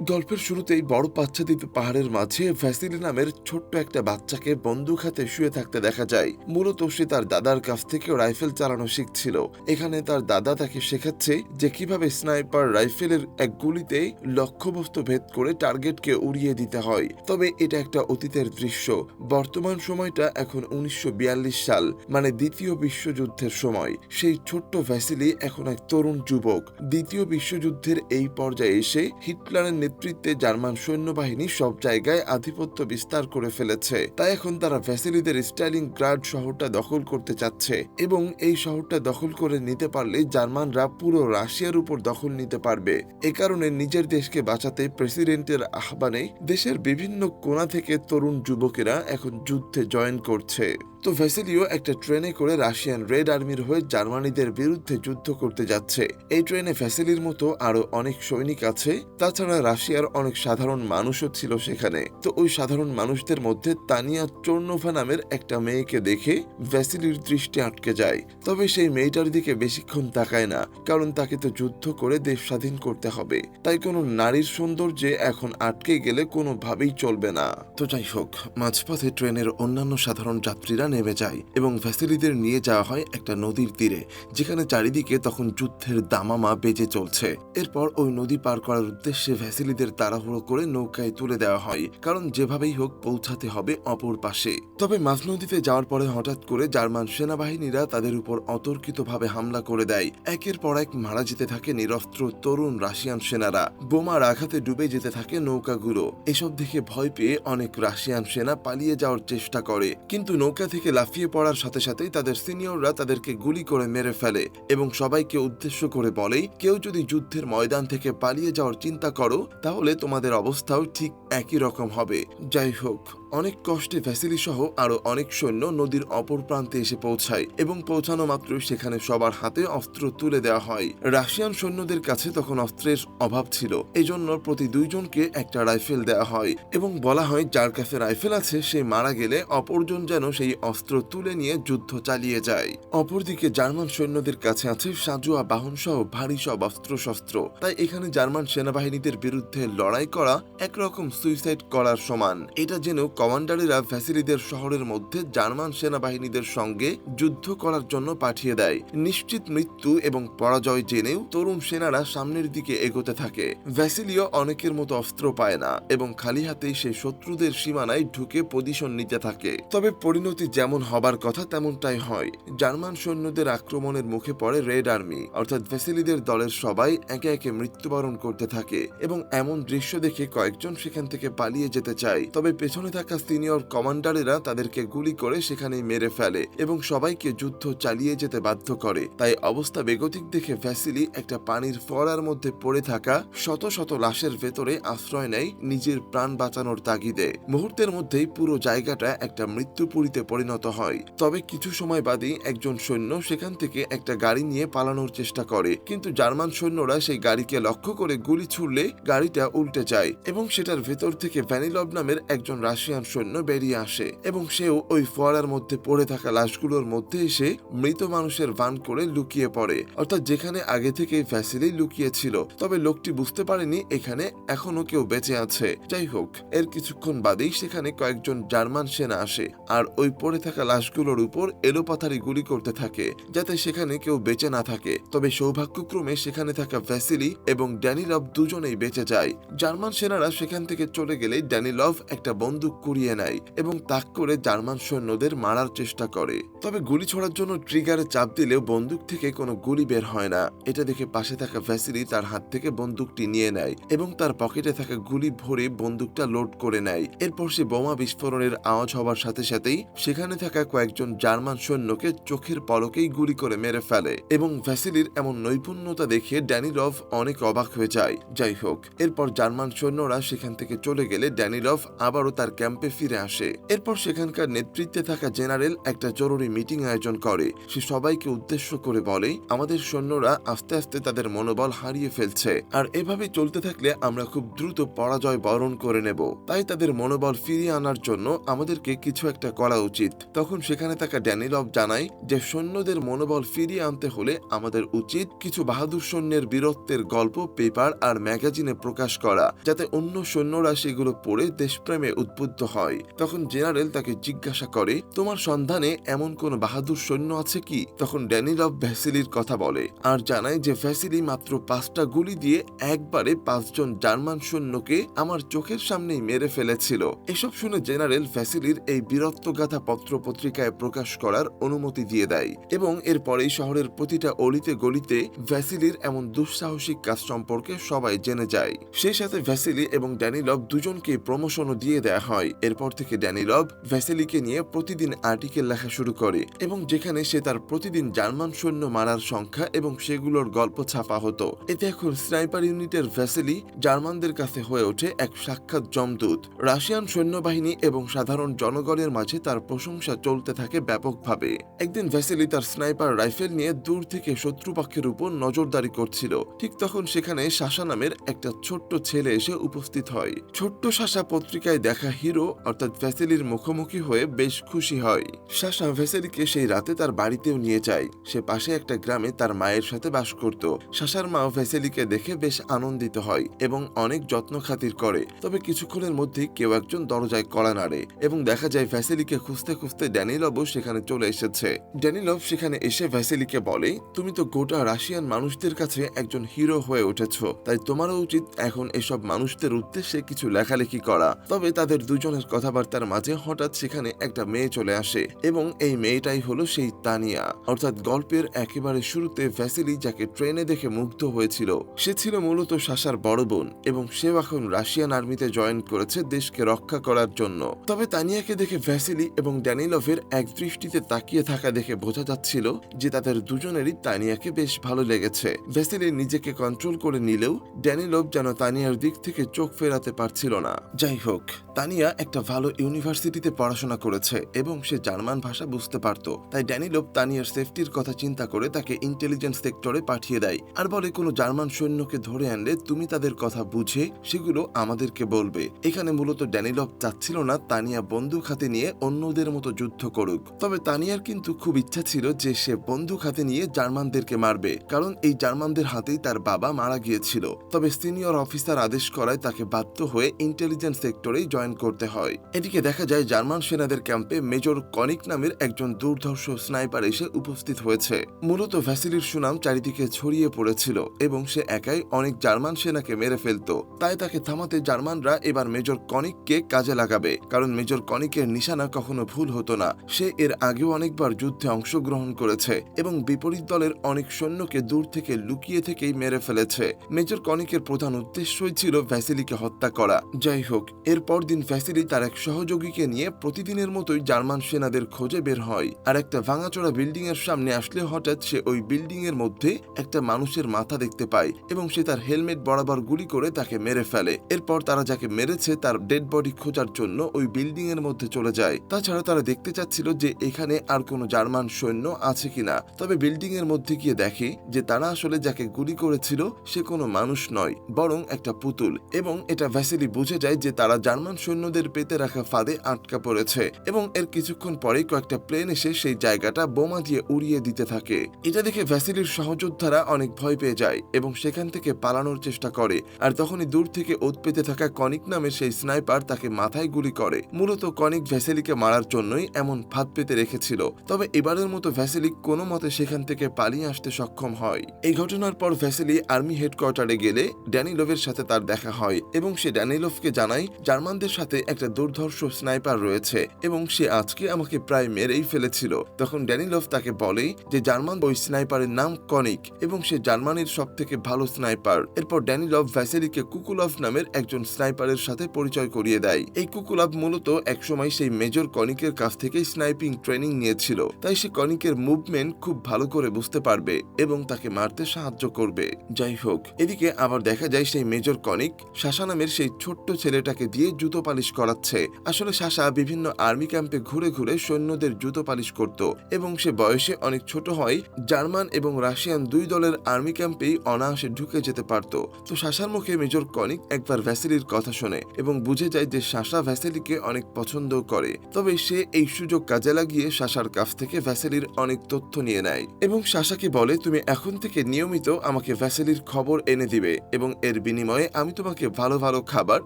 গল্পের শুরুতেই বড় বাচ্চা দ্বীপ পাহাড়ের মাঝে ভ্যাসিলি নামের ছোট্ট একটা বাচ্চাকে বন্দুক হাতে শুয়ে থাকতে দেখা যায়। মূলত সে তার দাদার কাছ থেকে রাইফেল চালানো শিখছিল। এখানে তার দাদা তাকে শেখাচ্ছে যে কীভাবে স্নাইপার রাইফেলের এক গুলিতে লক্ষ্যবস্তু ভেদ করে টার্গেটকে উড়িয়ে দিতে হয়। তবে এটা একটা অতীতের দৃশ্য। বর্তমান সময়টা এখন উনিশশো বিয়াল্লিশ সাল মানে দ্বিতীয় বিশ্বযুদ্ধের সময়। সেই ছোট্ট ভ্যাসিলি এখন এক তরুণ যুবক। দ্বিতীয় বিশ্বযুদ্ধের এই পর্যায়ে এসে হিটলারের নেতৃত্বে জার্মান সৈন্যবাহিনী সব জায়গায় আধিপত্য বিস্তার করে ফেলেছে। তাই এখন তারা ভ্যাসিলিদের স্টাইলিং গ্রাড শহরটা দখল করতে চাচ্ছে এবং এই শহরটা দখল করে নিতে পারলে জার্মানরা পুরো রাশিয়ার উপর দখল নিতে পারবে। এ কারণে নিজের দেশকে বাঁচাতে প্রেসিডেন্টের আহ্বানে দেশের বিভিন্ন কোণা থেকে তরুণ যুবকেরা এখন যুদ্ধে জয়েন করছে। তো ভ্যাসিলিও একটা ট্রেনে করে রাশিয়ান রেড আর্মির হয়ে জার্মানিদের বিরুদ্ধে যুদ্ধ করতে যাচ্ছে। এই ট্রেনে ভ্যাসিলির মতো আরও অনেক সৈনিক আছে, তাছাড়া রাশিয়ার অনেক সাধারণ মানুষও ছিল সেখানে। তো ওই সাধারণ মানুষদের মধ্যে তানিয়া চোর্নোভা নামের একটা মেয়েকে দেখে ভ্যাসিলির দৃষ্টি আটকে যায়। তবে সেই মেয়েটার দিকে বেশিক্ষণ তাকায় না, কারণ তাকে তো যুদ্ধ করে দেশ স্বাধীন করতে হবে। তাই কোনো নারীর সৌন্দর্যে এখন আটকে গেলে কোনোভাবেই চলবে না। তো যাই হোক, মাঝপথে ট্রেনের অন্যান্য সাধারণ যাত্রীরা নেমে যায় এবং ভ্যাসিলিদের নিয়ে যাওয়া হয় একটা নদীর তীরে, যেখানে চারিদিকে তখন যুদ্ধের দামামা বেজে চলছে। এরপর ওই নদী পার করার উদ্দেশ্যে ভ্যাসিলিদের তাড়াহুড়ো করে নৌকায় তুলে দেওয়া হয়, কারণ যেভাবেই হোক পৌঁছাতে হবে অপর পাশে। তবে মাঝ নদীতে যাওয়ার পরে হঠাৎ করে জার্মান সেনাবাহিনীরা তাদের উপর অতর্কিতভাবে হামলা করে দেয়। একের পর এক মারা যেতে থাকে নিরস্ত্র তরুণ রাশিয়ান সেনারা। বোমার আঘাতে ডুবে যেতে থাকে নৌকাগুলো। এসব দেখে ভয় পেয়ে অনেক রাশিয়ান সেনা পালিয়ে যাওয়ার চেষ্টা করে, কিন্তু নৌকা থেকে লাফিয়ে পড়ার সাথে সাথেই তাদের সিনিয়ররা তাদেরকে গুলি করে মেরে ফেলে এবং সবাইকে উদ্দেশ্য করে বলেই, কেউ যদি যুদ্ধের ময়দান থেকে পালিয়ে যাওয়ার চিন্তা করো, তাহলে তোমাদের অবস্থাও ঠিক একই রকম হবে। যাই হোক অনেক কষ্টে ভ্যাসিলি সহ আরও অনেক সৈন্য নদীর অপর প্রান্তে এসে পৌঁছায় এবং পৌঁছানো মাত্রই সেখানে সবার হাতে অস্ত্র তুলে দেওয়া হয়। রাশিয়ান সৈন্যদের কাছে তখন অস্ত্রের অভাব ছিল। এজন্য প্রতি দুইজনকে একটা রাইফেল দেওয়া হয় এবং বলা হয়, যার কাছে রাইফেল আছে, সে মারা গেলে অপরজন যেন সেই অস্ত্র তুলে নিয়ে যুদ্ধ চালিয়ে যায়। অপরদিকে জার্মান সৈন্যদের কাছে আছে সাজুয়া বাহন সহ ভারী সব অস্ত্রশস্ত্র। তাই এখানে জার্মান সেনাবাহিনীদের বিরুদ্ধে লড়াই করা একরকম সুইসাইড করার সমান। এটা যেন কমান্ডারেরা ভ্যাসিলিদের শহরের মধ্যে জার্মান সেনাবাহিনীদের সঙ্গে যুদ্ধ করার জন্য পাঠিয়ে দেয়। নিশ্চিত মৃত্যু এবং পরাজয় জেনেও তরুণ সেনারা সামনের দিকে এগোতে থাকে। ভ্যাসিলিও অনেকের মতো অস্ত্র পায় না এবং খালি হাতেই সে শত্রুদের সীমানায় ঢুকে পজিশন নিতে থাকে। তবে পরিণতি যেমন হবার কথা তেমনটাই হয়। জার্মান সৈন্যদের আক্রমণের মুখে পড়ে রেড আর্মি অর্থাৎ ভ্যাসিলিদের দলের সবাই একে একে মৃত্যুবরণ করতে থাকে এবং এমন দৃশ্য দেখে কয়েকজন সেখান থেকে পালিয়ে যেতে চায়। তবে পেছনে থাকা সিনিয়র কমান্ডারেরা তাদেরকে গুলি করে সেখানেই মেরে ফেলে এবং সবাইকে যুদ্ধ চালিয়ে যেতে বাধ্য করে। তাই অবস্থা বেগতিক দেখে ভ্যাসিলি একটা পানির ফোয়ারার মধ্যে পড়ে থাকা শত শত লাশের ভেতরে আশ্রয় নেয় নিজের প্রাণ বাঁচানোর তাগিদে। মুহূর্তের মধ্যেই পুরো জায়গাটা একটা মৃত্যুপুরীতে পরিণত হয়। তবে কিছু সময় বাদেই একজন সৈন্য সেখান থেকে একটা গাড়ি নিয়ে পালানোর চেষ্টা করে। কিন্তু জার্মান সৈন্যরা সেই গাড়িকে লক্ষ্য করে গুলি ছুড়লে গাড়িটা উল্টে যায় এবং সেটার ভেতর থেকে ভ্যানিলভ নামের একজন রাশিয়ান সৈন্য বেরিয়ে আসে এবং সেও ওই ফোয়ারার মধ্যে পড়ে থাকা লাশগুলোর মধ্যে এসে মৃত মানুষের ভান করে লুকিয়ে পড়ে। অর্থাৎ যেখানে আগে থেকেই ভ্যাসিলি লুকিয়ে ছিল তবে লোকটি বুঝতে পারেনি এখানে এখনও কেউ বেঁচে আছে। যাই হোক, এর কিছুক্ষণ বাদেই সেখানে কয়েকজন জার্মান সেনা আসে আর ওই পড়ে থাকা লাশগুলোর উপর এলোপাথারি গুলি করতে থাকে, যাতে সেখানে কেউ বেঁচে না থাকে। তবে সৌভাগ্যক্রমে সেখানে থাকা ভ্যাসিলি এবং ড্যানিলভ দুজনেই বেঁচে যায়। জার্মান সেনারা সেখান থেকে চলে গেলে ড্যানিলভ একটা বন্দুক কুড়িয়ে নেয় এবং তাক করে জার্মান সৈন্যদের মারার চেষ্টা করে। তবে গুলি ছোড়ার জন্য ট্রিগারে চাপ দিলেও বন্দুক থেকে কোনো গুলি বের হয় না। এটা দেখে পাশে থাকা ভ্যাসিলি তার হাত থেকে বন্দুকটি নিয়ে নেয় এবং তার পকেটে থাকা গুলি ভরে বন্দুকটা লোড করে নেয়। এরপর সে বোমা বিস্ফোরণের আওয়াজ হওয়ার সাথে সাথেই সেখানে থাকা কয়েকজন জার্মান সৈন্যকে চোখের পলকেই গুলি করে মেরে ফেলে এবং ভ্যাসিলির এমন নৈপুণ্যতা দেখে ড্যানিলভ অনেক অবাক হয়ে যায়। যাই হোক, এরপর জার্মান সৈন্যরা সেখান থেকে চলে গেলে ড্যানিলভ আবারও তার ক্যাম্পে ফিরে আসে। এরপর সেখানকার নেতৃত্বে থাকা জেনারেল একটা জরুরি মিটিং আয়োজন করে। সে সবাইকে উদ্দেশ্য করে বলে, আমাদের সৈন্যরা আস্তে আস্তে তাদের মনোবল হারিয়ে ফেলছে। আর এভাবে চলতে থাকলে আমরা খুব দ্রুত পরাজয় বরণ করে নেব। তাই তাদের মনোবল ফিরিয়ে আনার জন্য আমাদেরকে কিছু একটা করা উচিত। তখন সেখানে থাকা ড্যানিলভ জানায় যে, সৈন্যদের মনোবল ফিরিয়ে আনতে হলে আমাদের উচিত কিছু বাহাদুর সৈন্যের বীরত্বের গল্প, পেপার আর ম্যাগাজিনে প্রকাশ করা, যাতে অন্য সৈন্যরা সেগুলো পড়ে দেশপ্রেমে উদ্বুদ্ধ হয়, তখন জেনারেল তাকে জিজ্ঞাসা করে, তোমার সন্ধানে এমন কোন বাহাদুর সৈন্য আছে কি? তখন ড্যানিলভ ভ্যাসিলির কথা বলে, আর জানায় যে ভ্যাসিলি মাত্র পাঁচটা গুলি দিয়ে একবারে পাঁচজন জার্মান সৈন্যকে আমার চোখের সামনেই মেরে ফেলেছিল। এসব শুনে জেনারেল ভ্যাসিলির এই বীরত্বগাথা পত্র পত্রিকায় প্রকাশ করার অনুমতি দিয়ে দেয় এবং এরপরেই শহরের প্রতিটা অলিতে গলিতে ভ্যাসিলির এমন দুঃসাহসিক কাজ সম্পর্কে সবাই জেনে যায়। সেই সাথে ভ্যাসিলি এবং ড্যানিলভ দুজনকে প্রমোশনও দিয়ে দেয়া হয়। এরপর থেকে ড্যানিলভ ভ্যাসিলিকে নিয়ে প্রতিদিন আর্টিকেল লেখা শুরু করে এবং যেখানে সে তার প্রতিদিন জার্মান সৈন্য মারার সংখ্যা এবং সেগুলোর গল্প ছাপা হতো। এতে এখন স্নাইপার ইউনিটের ভ্যাসিলি জার্মানদের কাছে হয়ে ওঠে এক সাক্ষাৎ জমদূত রাশিয়ান সৈন্যবাহিনী এবং সাধারণ জনগণের মাঝে তার প্রশংসা চলতে থাকে ব্যাপকভাবে। একদিন ভ্যাসিলি তার স্নাইপার রাইফেল নিয়ে দূর থেকে শত্রুপক্ষের উপর নজরদারি করছিল। ঠিক তখন সেখানে শাসা নামের একটা ছোট্ট ছেলে এসে উপস্থিত হয়। ছোট্ট শাসা পত্রিকায় দেখা হিরো অর্থাৎ ভ্যাসেলির মুখোমুখি হয়ে বেশ খুশি হয়। শাসা ভ্যাসেলিকে সেই রাতে তার বাড়িতেও নিয়ে যায়। সে পাশে একটা গ্রামে তার মায়ের সাথে বাস করত। শাসার মা ভ্যাসেলিকে দেখে বেশ আনন্দিত হয় এবং অনেক যত্ন খাতির করে। তবে কিছুক্ষণের মধ্যেই কেউ একজন দরজায় কড়া নাড়ে এবং দেখা যায় ভ্যাসেলিকে খুঁজতে খুঁজতে ড্যানিলভও সেখানে চলে এসেছে। ড্যানিলভ সেখানে এসে ভ্যাসেলিকে বলে, তুমি তো গোটা রাশিয়ান মানুষদের কাছে একজন হিরো হয়ে উঠেছ। তাই তোমারও উচিত এখন এসব মানুষদের উদ্দেশ্যে কিছু লেখালেখি করা। তবে তাদের দুজনের কথাবার্তার মাঝে হঠাৎ সেখানে একটা মেয়ে চলে আসে এবং এই মেয়েটাই হলো সেই তানিয়া। অর্থাৎ গল্পের একেবারে শুরুতে ভ্যাসেলি যাকে ট্রেনে দেখে মুগ্ধ হয়েছিল, সে ছিল মূলত শাসার বড় বোন এবং সেও এখন রাশিয়ান আর্মিতে জয়েন করেছে দেশকে রক্ষা করার জন্য। তবে তানিয়াকে দেখে ভ্যাসিলি এবং ড্যানিলভের এক দৃষ্টিতে তাকিয়ে থাকা দেখে বোঝা যাচ্ছিল যে তাদের দুজনেরই তানিয়াকে বেশ ভালো লেগেছে। ভ্যাসিলি নিজেকে কন্ট্রোল করে নিলেও ড্যানিলভ যেন তানিয়ার দিক থেকে চোখ ফেরাতে পারছিল না। যাই হোক, তানিয়া একটা ভালো ইউনিভার্সিটিতে পড়াশোনা করেছে এবং সে জার্মান ভাষা বুঝতে পারত। তাই ড্যানিলভ তানিয়ার সেফটির কথা চিন্তা করে তাকে ইন্টেলিজেন্স সেক্টরে পাঠিয়ে দেয় আর বলে, কোনো জার্মান সৈন্যকে ধরে আনলে তুমি তাদের কথা বুঝে সেগুলো আমাদেরকে বলবে। এখানে মূলত ড্যানিলভ চাচ্ছিল না তানিয়া বন্দুক হাতে নিয়ে অন্যদের মতো যুদ্ধ করুক। তবে তানিয়ার কিন্তু খুব ইচ্ছা ছিল যে সে বন্দুক হাতে নিয়ে জার্মানদেরকে মারবে, কারণ এই জার্মানদের হাতেই তার বাবা মারা গিয়েছিল। তবে সিনিয়র অফিসার আদেশ করায় তাকে বাধ্য হয়ে ইন্টেলিজেন্স সেক্টরেই জয়েন করতে হয়। এদিকে দেখা যায় জার্মান সেনাদের ক্যাম্পে মেজর কনিক নামের একজন দুর্ধর্ষ স্নাইপার এসে উপস্থিত হয়েছে। মূলত ভ্যাসিলির সুনাম চারিদিকে ছড়িয়ে পড়েছিল এবং সে একাই অনেক জার্মান সেনাকে মেরে ফেলতো। তাই তাকে থামাতে জার্মানরা এবার মেজর কনিককে কাজে লাগাবে, কারণ মেজর কনিকের নিশানা কখনো ভুল হতো না। সে এর আগেও অনেকবার যুদ্ধে অংশগ্রহণ করেছে এবং বিপরীত দলের অনেক সৈন্যকে দূর থেকে লুকিয়ে থেকেই মেরে ফেলেছে। মেজর কনিকের প্রধান উদ্দেশ্যই ছিল ভ্যাসিলিকে হত্যা করা। যাই হোক, এরপর দিন ফ্যাসিলি তার এক সহযোগীকে নিয়ে প্রতিদিনের মতোই জার্মান সেনাদের খোঁজে বের হয়। আর একটা ভাঙাচোরা বিল্ডিং এর সামনে আসলে হঠাৎ সে ওই বিল্ডিং এর মধ্যে একটা মানুষের মাথা দেখতে পায় এবং সে তার হেলমেট বরাবর গুলি করে তাকে মেরে ফেলে। এরপর তারা যাকে মেরেছে তার ডেড বডি খোঁজার জন্য ওই বিল্ডিং এর মধ্যে চলে যায়। তাছাড়া তারা দেখতে চাচ্ছিল যে এখানে আর কোনো জার্মান সৈন্য আছে কিনা। তবে বিল্ডিং এর মধ্যে গিয়ে দেখে যে তারা আসলে যাকে গুলি করেছিল সে কোনো মানুষ নয়, বরং একটা পুতুল। এবং এটা ভ্যাসিলি বুঝে যায় যে তারা জার্মান সৈন্যদের পেতে রাখা ফাঁদে আটকা পড়েছে এবং এর কিছুক্ষণ পরেই কয়েকটা প্লেন এসে সেই জায়গাটা বোমা দিয়ে উড়িয়ে দিতে থাকে। এটা দেখে ভ্যাসিলির সহযোদ্ধারা অনেক ভয় পেয়ে যায় এবং সেখান থেকে পালানোর চেষ্টা করে আর তখনই দূর থেকে ওত পেতে থাকা কনিক নামের সেই স্নাইপার তাকে মাথায় গুলি করে। মূলত কনিক ভ্যাসেলিকে মারার জন্যই এমন ফাঁদ পেতে রেখেছিল। তবে এবারের মতো ভ্যাসেলি কোনো মতে সেখান থেকে পালিয়ে আসতে সক্ষম হয়। এই ঘটনার পর ভ্যাসেলি আর্মি হেডকোয়ার্টারে গেলে ড্যানিলোভের সাথে তার দেখা হয় এবং সে ড্যানিলোভকে জানাই, জার্মানদের সাথে একটা দুর্ধর্ষ স্নাইপার রয়েছে এবং সে আজকে আমাকে প্রায় মেরেই ফেলেছিল। তখন ড্যানিলোভ তাকে বলে যে জার্মান ওই স্নাইপারের নাম কনিক এবং সে জার্মানির সব থেকে ভালো স্নাইপার। এরপর ড্যানিলভ ভ্যাসেলিকে কুকুলভ নামের একজন স্নাইপারের সাথে পরিচয় করিয়ে দেয়। এই কুকুলভ মূলত একসময় সেই মেজর কনিকের কাছ থেকে স্নাইপিং ট্রেনিং নিয়েছিল। তাই সে কনিকের মুভমেন্ট খুব ভালো করে বুঝতে পারবে এবং তাকে মারতে সাহায্য করবে। যাই হোক, এদিকে আবার দেখা যায় সেই মেজর কনিক, শাসা নামের সেই ছোট্ট ছেলেটাকে দিয়ে জুতো পালিশ করাচ্ছে। আসলে শাসা বিভিন্ন আর্মি ক্যাম্পে ঘুরে ঘুরে সৈন্যদের জুতো পালিশ করত এবং সে বয়সে অনেক ছোট হয়, জার্মান এবং রাশিয়ান দুই দলের আর্মি ক্যাম্পেই অনায়াসে ঢুকে যেতে পারত। তো শাসার মুখে মেজর কনিক একবার ভ্যাসেলির কথা শোনে এবং বুঝে যায় যে শাসা ভ্যাসেলিকে অনেক পছন্দ করে। তবে সে এই সুযোগ কাজে লাগিয়ে সাশার কাছ থেকে ভ্যাসেলির অনেক তথ্য নিয়ে নেয় এবং সাশাকে বলে, তুমি এখন থেকে নিয়মিত আমাকে ভ্যাসেলির খবর এনে দিবে এবং এর বিনিময়ে আমি তোমাকে ভালো ভালো খাবার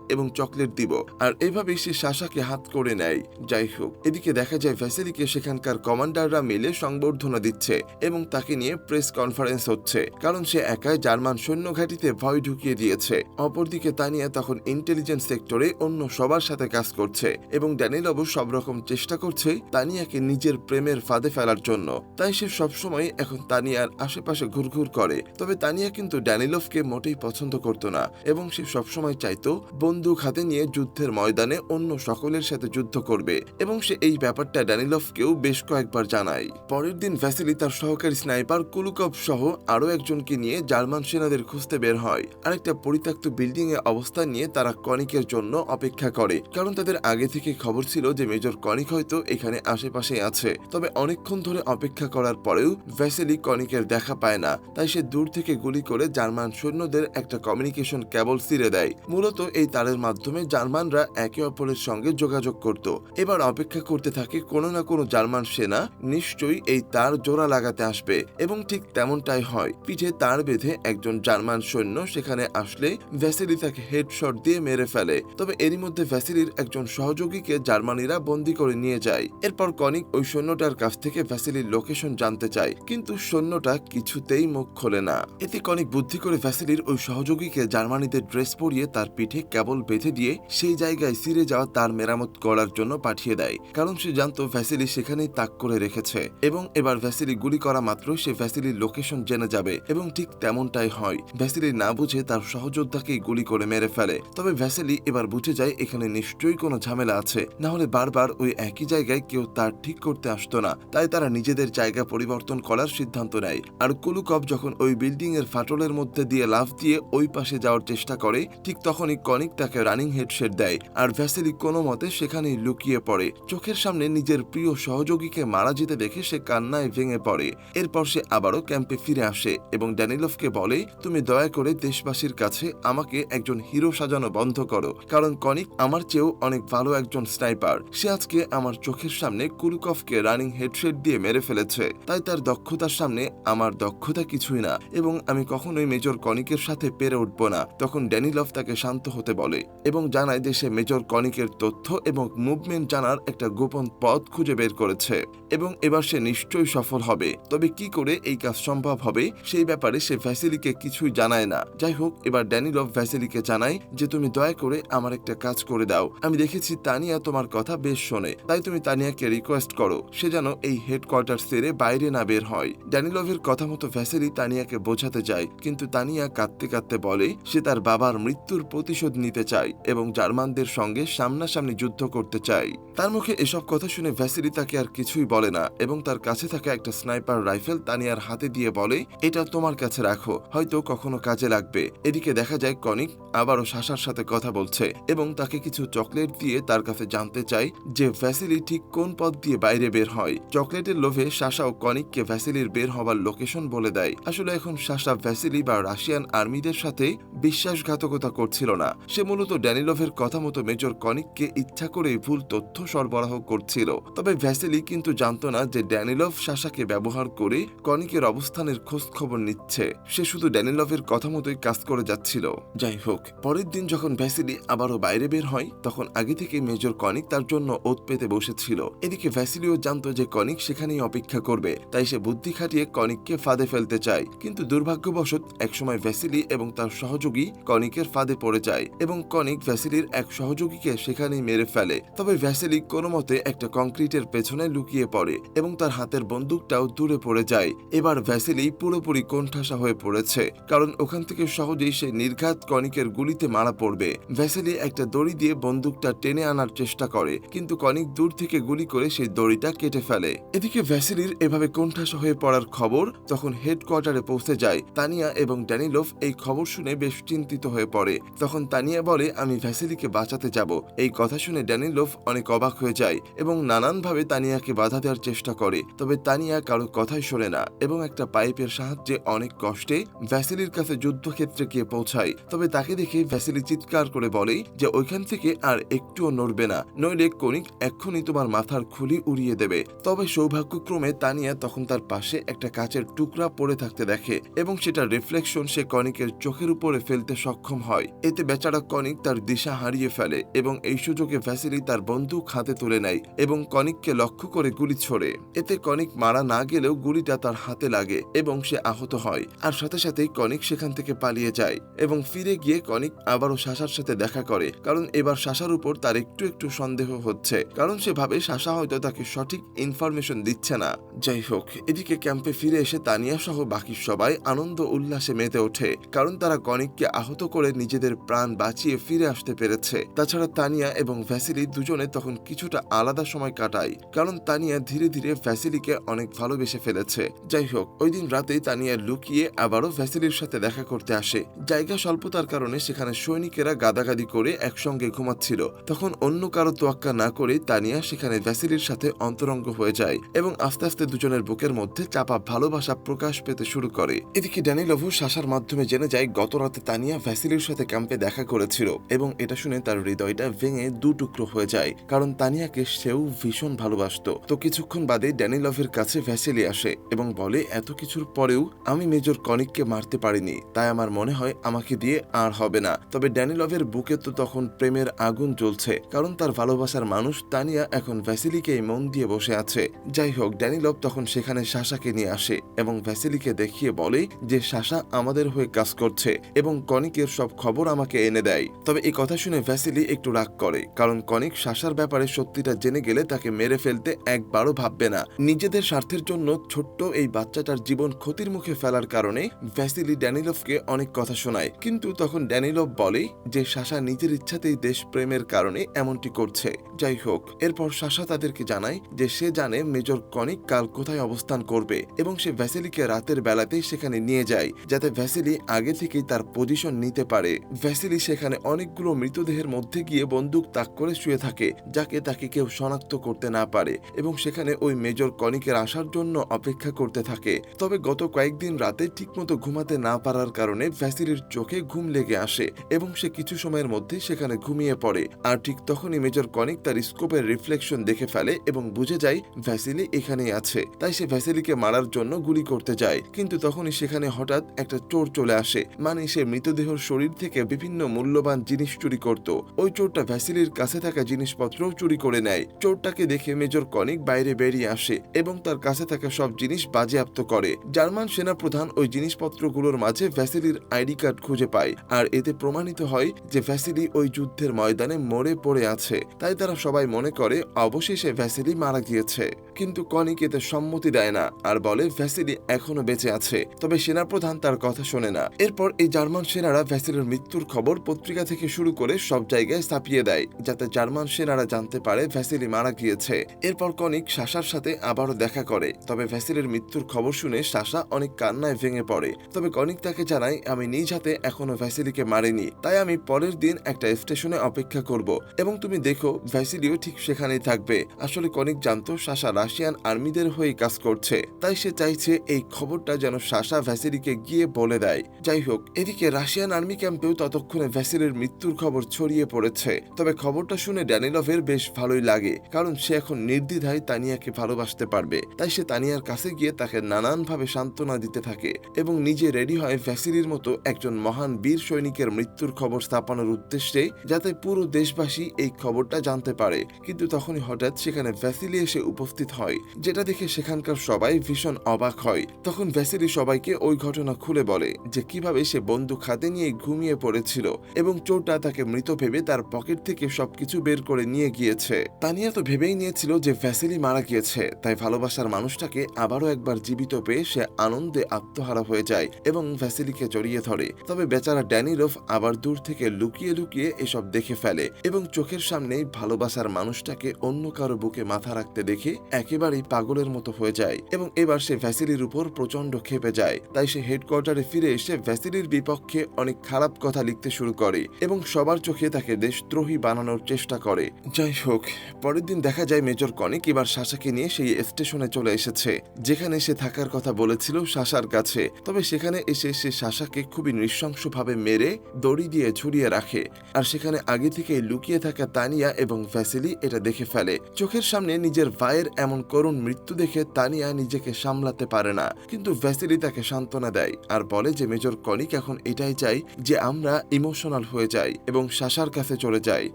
এবং চকলেট দিব। আর এভাবেই সে সাশাকে হাত করে নেয়। যাই হোক, এদিকে দেখা যায় ভ্যাসেলিকে সেখানকার কমান্ডাররা মিলে সংবর্ধনা দিচ্ছে এবং তাকে নিয়ে প্রেস কনফারেন্স হচ্ছে। কারণ সে একাই জার্মান সৈন্য ঘাঁটিতে ভয় ঢুকিয়ে দিয়েছে। অপরদিকে তানিয়া তখন ইন্টেলিজেন্স সেক্টরে অন্য সবার সাথে কাজ করছে এবং ড্যানিলবু সব রকম চেষ্টা করছে তানিয়াকে নিজের প্রেমের ফাঁদে ফেলার জন্য। তাই সে সবসময় এখন তানিয়ার আশেপাশে ঘুরঘুর করে। তবে তানিয়া কিন্তু ড্যানিলভকে মোটেই পছন্দ করত না এবং সে সবসময় চাইতো বন্দুক হাতে নিয়ে যুদ্ধের ময়দানে অন্য সকলের সাথে যুদ্ধ করবে এবং সে এই ব্যাপারটা ড্যানিলভকেও বেশ কয়েকবার জানায়। পরের দিন ভ্যাসিলি তার সহকারী স্নাইপার কুলুকভ সহ আরও একজনকে নিয়ে জার্মান সেনাদের খুঁজতে বের হয়। আরেকটা পরিত্যক্ত বিল্ডিং এ অবস্থান নিয়ে তারা কনিকের জন্য অপেক্ষা করে, কারণ তাদের আগে থেকে খবর ছিল যে মেজর কনিক হয়তো এখানে আশেপাশে আছে। তবে অনেকক্ষণ ধরে অপেক্ষা করার পরেও ভ্যাসেলি কনিকের দেখা পায় না, তাই সে দূর থেকে গুলি করে জার্মান সৈন্যদের একটা কমিউনিকেশন কেবল ছিঁড়ে দেয়। মূলত এই তারের মাধ্যমে জার্মানরা একে অপরের সঙ্গে যোগাযোগ করত। এবার অপেক্ষা করতে থাকে কোনো না কোনো জার্মান সেনা, নিশ্চয়ই এই তার জোড়া লাগাতে আসবে। এবং ঠিক তেমনটাই হয়, পিঠে তার বেঁধে একজন জার্মান সৈন্য সেখানে আসলে ভ্যাসেলি তাকে হেডশট দিয়ে মেরে ফেলে। তবে এরই মধ্যে ভ্যাসেলির একজন সহযোগীকে জার্মানিরা বন্দি করে নিয়ে যায়। এরপর কনিক ওই সৈন্যটার কাছ থেকে ভ্যাসেলির লোকেশন জানতে চায়, কিন্তু সৈন্যটা কিছুতেই মুখ খোলে না। এতে কনিক বুদ্ধি করে ভ্যাসেলির ওই সহযোগীকে জার্মানিদের ড্রেস পরিয়ে তার পিঠে কেবল বেঁধে দিয়ে সেই জায়গায় সিরে যাওয়া তার মেরামত করার জন্য পাঠিয়ে দেয়। কারণ সে জানতো ভ্যাসেলি সেখানেই তাক করে রেখেছে। এবং এবার ভ্যাসেলি গুলি করা মাত্র সে ভ্যাসেলির লোকেশন জেনে যাবে। এবং ঠিক তেমনটাই হয়। ভ্যাসেলি না বুঝে তার সহযোদ্ধাকেই গুলি করে মেরে ফেলে। তবে ভ্যাসেলি এবার বুঝে যায় এখানে নিশ্চয়ই কোনো ঝামেলা আছে। না হলে বারবার ওই একই জায়গায় কেউ তার ঠিক করতে আসতো না। তাই তারা নিজেদের জায়গা পরিবর্তন করার সিদ্ধান্ত নেয়। আর কুলুকব যখন ওই বিল্ডিং এর ফাটলের মধ্যে দিয়ে লাফ দিয়ে ওই পাশে যাওয়ার চেষ্টা করে, ঠিক তখনই কনিক তাকে রানিং হেডসেট দেয় আর ভ্যাসেলি কোনো মতে সেখানেই লুকিয়ে পড়ে। চোখের সামনে নিজের প্রিয় সহযোগীকে মারা যেতে দেখে সে কান্নায় ভেঙে পড়ে। এরপর সে আবারও ক্যাম্পে ফিরে আসে এবং ড্যানিলভকে বলে, তুমি দয়া করে দেশবাসীর কাছে আমাকে একজন হিরো সাজানো বন্ধ করো, কারণ কনিক আমার চেয়েও অনেক ভালো একজন স্নাইপার। সে আজকে আমার চোখের সামনে কুলুকফকে রানিং হেডসেট দিয়ে মেরে ফেলেছে। তাই তার দক্ষতার সামনে আমার দক্ষতা কিছুই না এবং আমি কখনোই মেজর কনিকের সাথে পেরে উঠব না। তখন ড্যানিলভ তাকে শান্ত হতে বলে এবং জানায় সে মেজর কনিকের তথ্য এবং মুভমেন্ট জানার একটা গোপন পথ খুঁজে বের করেছে এবং এবার সে নিশ্চয়ই সফল হবে। তবে কি করে এই কাজ সম্ভব হবে সেই ব্যাপারে সে ভ্যাসেলিকে কিছুই জানায় না। যাই হোক, এবার ড্যানিলভ ভ্যাসেলিকে জানায় যে, তুমি দয়া করে আমার একটা কাজ করে দাও। আমি দেখেছি তানিয়া তোমার কথা বেশ শোনে। তাই তুমি তানিয়াকে রিকোয়েস্ট করো। সে যেন এই হেডকোয়ার্টার সেরে বাইরে না বের হয়। ড্যানিলভের কথা মতো ভ্যাসেলি তানিয়াকে বোঝাতে যায়। কিন্তু তানিয়া কাঁদতে কাঁদতে বলে, সে তার বাবার মৃত্যুর প্রতিশোধ নিতে চায় এবং জার্মানদের সঙ্গে সামনাসামনি যুদ্ধ করতে চায়। তার মুখে এসব কথা শুনে ভ্যাসেলি তাকে আর কিছুই বলে না এবং তার কাছে থাকা একটা স্নাইপার রাইফেল তানিয়ার হাতে দিয়ে বলে, এটা তোমার কাছে রাখো, হয়তো কখনো কাজে লাগবে। এদিকে দেখা যায় কনিক আবারও শাসার সাথে কথা বলছে এবং তাকে কিছু চকলেট দিয়ে তার কাছে জানতে চায় যে ভ্যাসিলি ঠিক কোন পথ দিয়ে বাইরে বের হয়। চকলেটের লোভে শাসা ও কনিককে ভ্যাসেলির বের হবার লোকেশন বলে দেয়। আসলে এখন শাসা ভ্যাসিলি বা রাশিয়ান আর্মিদের সাথে বিশ্বাসঘাতকতা করছিল না। সে মূলত ড্যানিলভের কথা মতো মেজর কনিককে ইচ্ছা করেই ভুল তথ্য সরবরাহ করছিল। তবে ভ্যাসেলি কিন্তু জানতো না যে ড্যানিলভ শাসাকে ব্যবহার করে কনিকের অবস্থানের খোঁজ খবর নিচ্ছে। সে শুধু ড্যানিলভের কথা মতোই কাজ করে যাচ্ছিল। যাই হোক, পরের দিন যখন ভ্যাসিলি আবারও বাইরে বের হয়, তখন আগে থেকে মেজর কনিক তার জন্য ওত পেতে বসেছিল। এদিকে ভ্যাসিলিও জানতো যে কনিক সেখানেই অপেক্ষা করবে, তাই সে বুদ্ধি খাটিয়ে কনিককে ফাঁদে ফেলতে চায়। কিন্তু দুর্ভাগ্যবশত, একসময় ভ্যাসিলি এবং তার সহযোগী কনিকের ফাঁদে পড়ে যায়। এবং কনিক ভ্যাসিলির এক সহযোগীকে সেখানেই মেরে ফেলে। তবে ভ্যাসিলি কোনো মতে একটা কংক্রিটের পেছনে লুকিয়ে পড়ে এবং তার হাতের বন্দুকটাও দূরে পড়ে যায়। এবার ভ্যাসিলি পুরোপুরি কোণঠাসা হয়ে পড়েছে, কারণ ওখান থেকে সহজেই সে নির্ঘাত কনিকের গুলিতে মারা পড়বে। ভ্যাসেলি একটা দড়ি দিয়ে বন্দুকটা টেনে আনার চেষ্টা করে, কিন্তু কনিক দূর থেকে গুলি করে সেই দড়িটা কেটে ফেলে। এদিকে ভ্যাসেলির এভাবে কোণঠাসা হয়ে পড়ার খবর তখন হেডকোয়ার্টারে পৌঁছে যায়। তানিয়া এবং ড্যানিলোভ এই খবর শুনে বেশ চিন্তিত হয়ে পড়ে। তখন তানিয়া বলে, আমি ভ্যাসেলিকে বাঁচাতে যাব। এই কথা শুনে ড্যানিলোভ অনেক অবাক হয়ে যায় এবং নানানভাবে তানিয়াকে বাধা দেওয়ার চেষ্টা করে। তবে তানিয়া কারও কথাই শোনে না এবং একটা পাইপের সাহায্যে অনেক কষ্টে ভ্যাসেলির কাছে যুদ্ধক্ষেত্রে গিয়ে পৌঁছায়। তবে তাকে দেখে ভ্যাসেলি চিৎকার করে বলে যে, ওইখান থেকে আর একটুও নড়বে না। নইলে কনিক এক্ষুনি তোমার মাথার খুলি উড়িয়ে দেবে। তবে সৌভাগ্যক্রমে তানিয়া তখন তার পাশে একটা কাচের টুকরা পড়ে থাকতে দেখে এবং সেটা রিফ্লেকশন সে কনিকের চোখের উপরে ফেলতে সক্ষম হয়। এতে বেচারা কনিক তার দিশা হারিয়ে ফেলে এবং এই সুযোগে ভ্যাসিলি তার বন্দুক হাতে তুলে নেয় এবং কনিককে লক্ষ্য করে গুলি ছোড়ে। এতে কনিক মারা না গেলেও গুলিটা তার হাতে লাগে এবং সে আহত হয়। আর সাথে সাথেই কনিক সেখান থেকে পালিয়ে যায় এবং ফিরে গিয়ে কনিক আবারও শাসার সাথে দেখা করে, কারণ এবার শাসার উপর তার একটু একটু সন্দেহ হচ্ছে। কারণ সে ভাবে শাসা হয়তো তাকে সঠিক ইনফরমেশন দিচ্ছে না। যাই হোক, এদিকে ক্যাম্পে ফিরে এসে তানিয়া সহ বাকি সবাই আনন্দ উল্লাসে মেতে ওঠে, কারণ তারা কনিককে আহত করে নিজেদের প্রাণ বাঁচিয়ে ফিরে আসতে পেরেছে। তাছাড়া তানিয়া এবং ভ্যাসিলি দুজনে তখন কিছুটা আলাদা সময় কাটায়, কারণ তানিয়া ধীরে ধীরে ভ্যাসিলিকে অনেক ভালোবেসে ফেলেছে। যাই হোক, ওই দিন রাতেই তানিয়া লুকিয়ে আবারও ভ্যাসিলির সাথে দেখা করতে আসে। জায়গা স্বল্পতার কারণে সেখানে সৈনিকেরা গাদাগাদি করে একসঙ্গে ঘুমাচ্ছিল। তখন অন্য কারও তোয়াক্কা না করে তানিয়া সেখানে ভ্যাসিলির সাথে অন্তরঙ্গ হয়ে যায় এবং আস্তে আস্তে দুজনের বুকের মধ্যে চাপা ভালোবাসা প্রকাশ পেতে শুরু করে। এদিকে ড্যানিলভু শাসার মাধ্যমে জেনে যায়, গত রাতে তানিয়া ভ্যাসিলির সাথে ক্যাম্পে দেখা করেছিল এবং এটা শুনে তার হৃদয়টা ভেঙে দু টুকরো হয়ে যায়, কারণ তানিয়াকে সেও ভীষণ ভালোবাসতো। তো কিছুক্ষণ বাদে ড্যানিলভের কাছে ভ্যাসিলি আসে এবং বলে, এত কিছুর পরেও আমি মেজর কনিককে মারতে পারিনি, তাই আমার মনে হয় আমাকে দিয়ে আর হবে না। তবে ড্যানিলভের বুকে তো তখন প্রেমের আগুন জ্বলছে, কারণ তার ভালোবাসার মানুষ তানিয়া এখন ভ্যাসিলিকেই মন দিয়ে বসে আছে। যাই হোক ড্যানিলভ তখন সেখানে শাসাকে নিয়ে আসে এবং ভ্যাসিলিকে দেখিয়ে বলে যে শাসা আমাদের হয়ে কাজ করছে এবং কনিকের সব খবর আমাকে এনে দেয়। তবে এই কথা শুনে ভ্যাসিলি একটু রাগ করে, কারণ কনিক শাসার ব্যাপারে সত্যিটা জেনে গেলে তাকে মেরে ফেলতে একবারও ভাববে না। নিজেদের স্বার্থের জন্য ছোট্ট এই বাচ্চাটার জীবন ক্ষতির মুখে ফেলার কারণে ভ্যাসিলি ড্যানিলভকে অনেক কথা শোনায়। কিন্তু তখন ড্যানিলভ বলে যে শাসা নিজের ইচ্ছাতেই দেশপ্রেমের কারণে এমনটি করছে। যাই হোক, এরপর শাসা তাদেরকে জানায় যে সে জানে মেজর কনিক কাল কোথায় অবস্থান করবে এবং সে ভ্যাসিলিকে রাতের বেলাতেই সেখানে নিয়ে যায়, যাতে ভ্যাসিলি আগে থেকেই তার পজিশন নিতে পারে। ভ্যাসিলি সেখানে অনেকগুলো মৃতদেহের মধ্যে গিয়ে বন্দুক তাক করে শুয়ে থাকে, যাকে তাকে কেউ শনাক্ত করতে না পারে এবং সেখানে ওই মেজর কনিকের আসার জন্য অপেক্ষা করতে থাকে। তবে গত কয়েকদিন রাতে ঠিকমতো ঘুমাতে না পারার কারণে ভ্যাসিলির চোখে ঘুম লেগে আসে এবং সে কিছু সময়ের মধ্যে সেখানে ঘুমিয়ে পড়ে। আর ঠিক তখনই মেজর কনিক তার স্কোপের রিফ্লেকশন দেখে ফেলে এবং বুঝে যায় ভ্যাসিলি এখানেই আছে। তাই সে ভ্যাসিলিকে মারার জন্য গুলি করতে যায়। কিন্তু তখনই সেখানে হঠাৎ একটা চোর চলে আসে মানে সে মৃতদেহর শরীর থেকে বিভিন্ন মূল্যবান জিনিস চুরি করত। ওই চোরটা ভ্যাসিলির কাছে থাকা জিনিসপত্রও চুরি করে নেয়। চোরটাকে দেখে মেজর কনিক বাইরে বেরিয়ে আসে এবং তার কাছে থাকা সব জিনিস বাজেয়াপ্ত করে। জার্মান সেনাপ্রধান ওই জিনিসপত্রগুলোর মাঝে ভ্যাসিলির আইডি কার্ড খুঁজে পায় আর এতে প্রমাণিত হয় যে ভ্যাসিলি ওই যুদ্ধের ময়দানে মরে পড়ে আছে। তাই তারা সবাই মনে করে অবশেষে ভ্যাসিলি মারা গিয়েছে। কিন্তু কনিক এতে সম্মতি দেয় না আর বলে ভ্যাসিলি এখনও বেঁচে আছে। তবে সেনাপ্রধান তার কথা শোনে না। এরপর এই জার্মান সেনারা ভ্যাসিলির মৃত্যুর খবর পত্রিকা থেকে শুরু করে সব জায়গায় ছাপিয়ে দেয়, যাতে জার্মান সেনারা জানতে পারে ভ্যাসিলি মারা গিয়েছে। এরপর কনিক শাসার সাথে আবারও দেখা করে, তবে ভ্যাসিলির মৃত্যুর খবর শুনে শাসা অনেক কান্নায় ভেঙে পড়ে। তবে কনিক তাকে জানায়, আমি নিজ হাতে এখনও ভ্যাসিলিকে মারিনি, তাই আমি পরের দিন একটা স্টেশনে অপেক্ষা করব। এবং তুমি দেখো, ভ্যাসিলিও ঠিক সেখানেই থাকবে। আসলে কনিক জানতো শাসা রাশিয়ান আর্মিদের হয়ে কাজ করছে, তাই সে চাইছে এই খবরটা যেন শাসা ভ্যাসিলিকে গিয়ে বলে দেয়। যাই হোক, এদিকে রাশিয়ান আর্মি ক্যাম্পেও ততক্ষণে ভ্যাসিলির মৃত্যুর খবর ছড়িয়ে পড়েছে। তবে খবরটা শুনে ড্যানিলভের বেশ ভালোই লাগে, কারণ সে এখন নির্দ্বিধায় তানিয়াকে ভালোবাসতে পারবে। তাই সে তানিয়ার কাছে গিয়ে তাকে নানানভাবে সান্ত্বনা দিতে থাকে এবং নিজে রেডি হয় ভ্যাসিলির মতো একজন মহান বীর সৈনিকের মৃত্যুর খবর স্থাপনের উদ্দেশ্যে যাতে পুরো দেশবাসী এই খবরটা জানতে পারে। কিন্তু তখনই হঠাৎ সেখানে ভ্যাসিলি এসে উপস্থিত হয়, যেটা দেখে সেখানকার সবাই ভীষণ অবাক হয়। তখন ভ্যাসিলি সবাইকে ওই ঘটনা খুলে বলে যে কীভাবে সে বন্দুক হাতে নিয়ে ঘুমিয়ে পড়েছিল। এবং চোরটা তাকে মৃত ভেবে তার পকেট থেকে সবকিছু বের করে নিয়ে গিয়েছে। তানিয়া তো ভেবেই নিয়েছিল যে ভ্যাসিলি মারা গিয়েছে, তাই ভালোবাসার মানুষটাকে আবারও একবার জীবিত পেয়ে সে আনন্দে আত্মহারা হয়ে যায় এবং ভ্যাসিলিকে জড়িয়ে ধরে। তবে বেচারা ড্যানিলভ আবার দূর থেকে লুকিয়ে লুকিয়ে এসব দেখে ফেলে এবং চোখের সামনেই ভালোবাসার মানুষটাকে অন্য কারও বুকে মাথা রাখতে দেখে একেবারেই পাগলের মতো হয়ে যায় এবং এবার সে ভ্যাসিলির উপর প্রচণ্ড খেপে যায়। তাই সে হেডকোয়ার্টারে ফিরে এসে ভ্যাসিলির বিপক্ষে অনেক খারাপ কথা লিখতে শুরু করে এবং সবার চোখে তাকে দেশদ্রোহী বানানোর চেষ্টা করে। যাই হোক, পরের দিন দেখা যায় মেজর কনিক এবার শাসাকে নিয়ে সেই স্টেশনে চলে এসেছে, যেখানে সে থাকার কথা বলেছিল শাসার কাছে। তবে সেখানে এসে সে শাসাকে খুবই নৃশংসভাবে মেরে, দড়ি দিয়ে ঝুলিয়ে রাখে। আর সেখানে আগে থেকে লুকিয়ে থাকা তানিয়া এবং ভ্যাসিলি এটা দেখে ফেলে। চোখের সামনে নিজের ভাইয়ের এমন করুণ মৃত্যু দেখে তানিয়া নিজেকে সামলাতে পারে না। কিন্তু ভ্যাসিলি তাকে সান্ত্বনা দেয় আর বলে যে, মেজর কনিক এখন এটাই চাই যে, আমরা ইমোশনাল হয়ে যাই এবং শাসার কাছে চলে যাই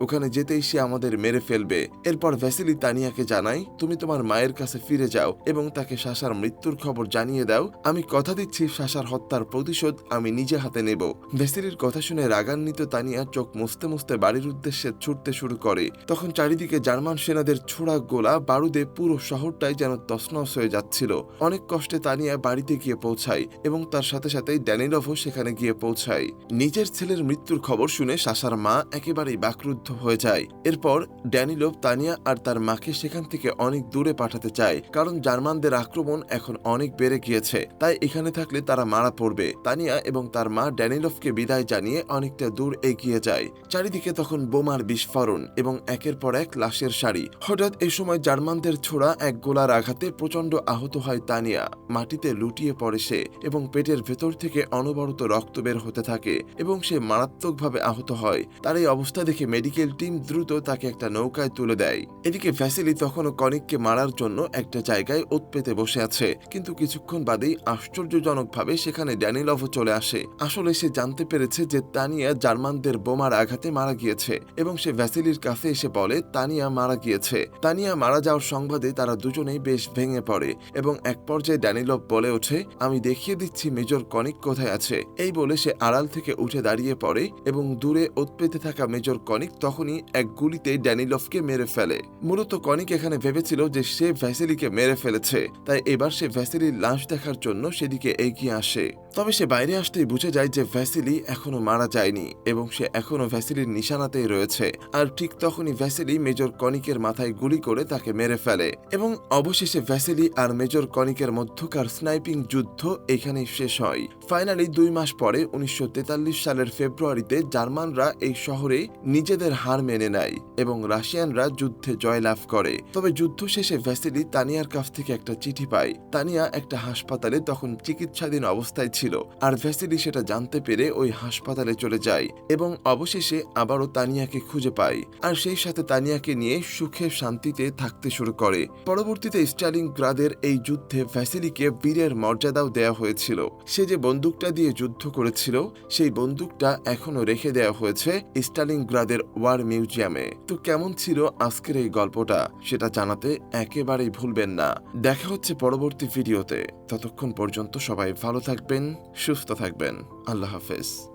ওখানে যেতেই সে আমাদের মেরে ফেলবে। এরপর ভ্যাসিলি তানিয়াকে জানাই তুমি তোমার মায়ের কাছে ফিরে যাও এবং তাকে শাসার মৃত্যুর খবর জানিয়ে দাও। আমি কথা দিচ্ছি শাসার হত্যার প্রতিশোধ আমি নিজে হাতে নেব। ভেসিলির কথা শুনে রাগান্বিত তানিয়া চোখ মুছতে মুছতে বাড়ির উদ্দেশ্যে ছুটতে শুরু করে। তখন চারিদিকে জার্মান সেনাদের ছোড়া গোলা বারুদে পুরো শহরটাই যেন তছনছ হয়ে যাচ্ছিল। অনেক কষ্টে তানিয়া বাড়িতে গিয়ে পৌঁছায় এবং তার সাথে সাথেই ড্যানিলভও সেখানে গিয়ে পৌঁছায়। নিজের ছেলের মৃত্যুর খবর শুনে শাসার মা একেবারেই বাকরুদ্ধ হয়ে যায়। এরপর ড্যানিলোভ তানিয়া আর তার মাকে সেখান থেকে অনেক দূরে পাঠাতে চায়, কারণ জার্মানদের আক্রমণ এখন অনেক বেড়ে গিয়েছে। তাই এখানে থাকলে তারা মারা পড়বে। তানিয়া এবং তার মা ড্যানিলোভকে বিদায় জানিয়ে অনেকটা দূর এগিয়ে যায়। চারিদিকে তখন বোমার বিস্ফোরণ এবং একের পর এক লাশের সারি। হঠাৎ এই সময় জার্মানদের ছোড়া এক গোলার আঘাতে প্রচণ্ড আহত হয় তানিয়া। মাটিতে লুটিয়ে পড়ে সে এবং পেটের ভেতর থেকে অনবরত রক্ত বের হতে থাকে এবং সে মারাত্মকভাবে আহত হয়। তার এই অবস্থা দেখে মেডিকেল টিম দ্রুত তাকে একটা নৌকায় তুলে দেয়। এদিকে ভ্যাসিলি তখনও কনিককে মারার জন্য একটা জায়গায় ওত পেতে বসে আছে। কিন্তু কিছুক্ষণ বাদেই আশ্চর্যজনকভাবে সেখানে ড্যানিলভও চলে আসে। আসলে সে জানতে পেরেছে যে তানিয়া জার্মানদের বোমার আঘাতে মারা গিয়েছে এবং সে ভ্যাসিলির কাছে এসে বলে, তানিয়া মারা গিয়েছে। তানিয়া মারা যাওয়ার সংবাদে তারা দুজনেই বেশ ভেঙে পড়ে এবং এক পর্যায়ে ড্যানিলভ বলে ওঠে, আমি দেখিয়ে দিচ্ছি মেজর কনিক কোথায় আছে। এই বলে সে আড়াল থেকে উঠে দাঁড়িয়ে পড়ে এবং দূরে ওত পেতে থাকা মেজর কনিক তখনই এক গুলিতে ড্যানিলভকে মেরে ফেলে। মূলত কনিক এখানে ভেবেছিল যে সে ভ্যাসেলিকে মেরে ফেলেছে, তাই এবার সে ভ্যাসিলির লাশ দেখার জন্য সেদিকে এগিয়ে আসে। তবে সে বাইরে আসতেই বুঝে যায় যে ভ্যাসিলি এখনও মারা যায়নি এবং সে এখনও ভ্যাসিলির নিশানাতেই রয়েছে। আর ঠিক তখনই ভ্যাসেলি মেজর কনিকের মাথায় গুলি করে তাকে মেরে ফেলে এবং অবশেষে ভ্যাসেলি আর মেজর কনিকের মধ্যকার স্নাইপিং যুদ্ধ এখানেই শেষ হয়। ফাইনালি দুই মাস পরে, উনিশশো তেতাল্লিশ সালের ফেব্রুয়ারিতে জার্মানরা এই শহরে নিজেদের হার মেনে নেয় এবং রাশিয়ানরা যুদ্ধে জয়লাভ করে। তবে যুদ্ধ শেষে ভ্যাসিলি তানিয়ার কাছ থেকে একটা চিঠি পায়। তানিয়া একটা হাসপাতালে তখন চিকিৎসাধীন অবস্থায় ছিল, আর ভ্যাসিলি সেটা জানতে পেরে ওই হাসপাতালে চলে যায় এবং অবশেষে আবারও তানিয়াকে খুঁজে পায়, আর সেই সাথে তানিয়াকে নিয়ে সুখে শান্তিতে থাকতে শুরু করে। পরবর্তীতে স্টালিং গ্রাদের এই যুদ্ধে ভ্যাসিলিকে বীরের মর্যাদাও দেওয়া হয়েছিল। সে যে বন্দুকটা দিয়ে যুদ্ধ করেছিল, সেই বন্দুকটা এখনও রেখে দেওয়া হয়েছে স্টালিং গ্রাদের ওয়ার মিউজিয়ামে। তো কেমন ছিল আজকের এই গল্পটা, সেটা জানাতে একেবারেই ভুলবেন না। দেখা হচ্ছে পরবর্তী ভিডিওতে। ততক্ষণ পর্যন্ত সবাই ভালো থাকবেন, সুস্থ থাকবেন। আল্লাহ হাফেজ।